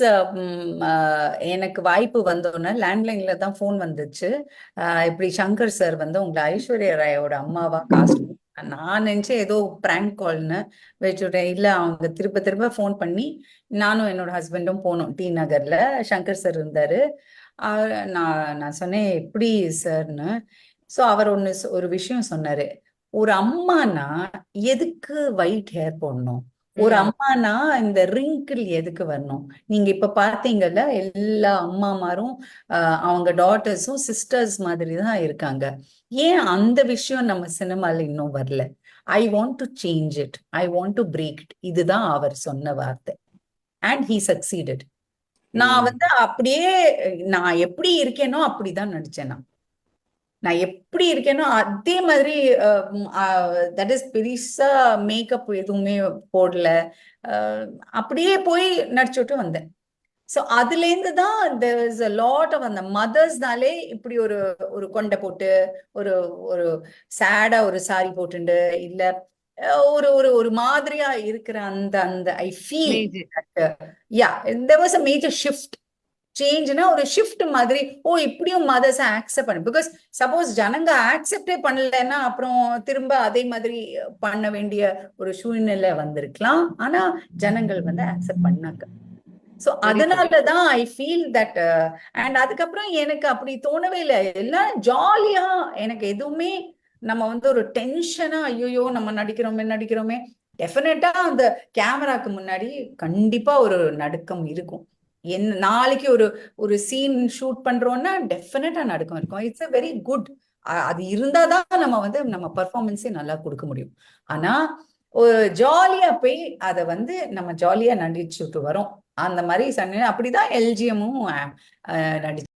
Um, uh, எனக்கு வாய்ப்பு வந்தோன்னே லேண்ட்லைன்ல தான் ஃபோன் வந்துச்சு. இப்படி சங்கர் சார் வந்து உங்களை ஐஸ்வர்யா ராயோட அம்மாவா காஸ்ட் நான் நினைச்சேன் ஏதோ பிராங்க் கால்னு வச்சுட்டேன். இல்ல அவங்க திரும்ப திரும்ப ஃபோன் பண்ணி நானும் என்னோட ஹஸ்பண்டும் போனோம் டி நகர்ல. சங்கர் சார் இருந்தாரு. நான் நான் சொன்னேன் எப்படி சார்னு ஸோ அவர் ஒன்று ஒரு விஷயம் சொன்னாரு. ஒரு அம்மானா எதுக்கு ஒயிட் ஹேர் போடணும்? ஒரு. அம்மானா இந்த ரிங்கிள் எதுக்கு வரணும்? நீங்க இப்ப பாத்தீங்கல்ல எல்லா அம்மாமாரும் அவங்க டாட்டர்ஸும் சிஸ்டர்ஸ் மாதிரி தான் இருக்காங்க. ஏன் அந்த விஷயம் நம்ம சினிமால இன்னும் வரல? I want to change it I want to break it இதுதான் அவர் சொன்ன வார்த்தை. அண்ட் ஹீ சக்சீடட் நான். வந்து அப்படியே நான் எப்படி இருக்கேனோ அப்படிதான் நடிச்சேன் நான். நான் எப்படி இருக்கேனோ அதே மாதிரி தட் இஸ் பெருசா மேக்கப் எதுவுமே போடல. அப்படியே போய் நடிச்சுட்டு வந்தேன். ஸோ அதுலேருந்து தான் there is a lot of அந்த மதர்ஸ்னாலே இப்படி ஒரு ஒரு கொண்டை போட்டு ஒரு ஒரு சேடா ஒரு சாரி போட்டுண்டு இல்ல ஒரு ஒரு ஒரு மாதிரியா இருக்கிற அந்த அந்த I feel. Yeah there was a major shift. சேஞ்ச்னா ஒரு ஷிஃப்ட் மாதிரி ஓ இப்படியும் மதர்ஸ் ஆக்செப்ட் பண்ணு. பிகாஸ் சப்போஸ் ஜனங்க ஆக்செப்டே பண்ணலைன்னா அப்புறம் திரும்ப அதே மாதிரி பண்ண வேண்டிய ஒரு சூழ்நிலை வந்திருக்கலாம். ஆனா ஜனங்கள் வந்து ஆக்செப்ட் பண்ணாங்க. ஸோ. அதனாலதான் ஐ ஃபீல் தட் அண்ட் அதுக்கப்புறம் எனக்கு அப்படி தோணவே இல்லை. எல்லாம் ஜாலியா எனக்கு எதுவுமே நம்ம வந்து ஒரு டென்ஷனா ஐயோ நம்ம நடிக்கிறோமே நடிக்கிறோமே. டெஃபினட்டா அந்த கேமராக்கு முன்னாடி கண்டிப்பா ஒரு நடுக்கம் இருக்கும். என் நாளைக்கு ஒரு ஒரு சீன் ஷூட் பண்றோம்னா டெஃபினட்டா நடக்கும். இருக்கும். இட்ஸ் அ வெரி குட் அது இருந்தாதான் நம்ம வந்து நம்ம பர்ஃபார்மன்ஸே நல்லா கொடுக்க முடியும். ஆனா ஒரு ஜாலியா போய் அதை வந்து நம்ம ஜாலியா நடிச்சுட்டு வரோம். அந்த மாதிரி சண்டை அப்படிதான் எல்ஜிஎம்மும் நடிச்சு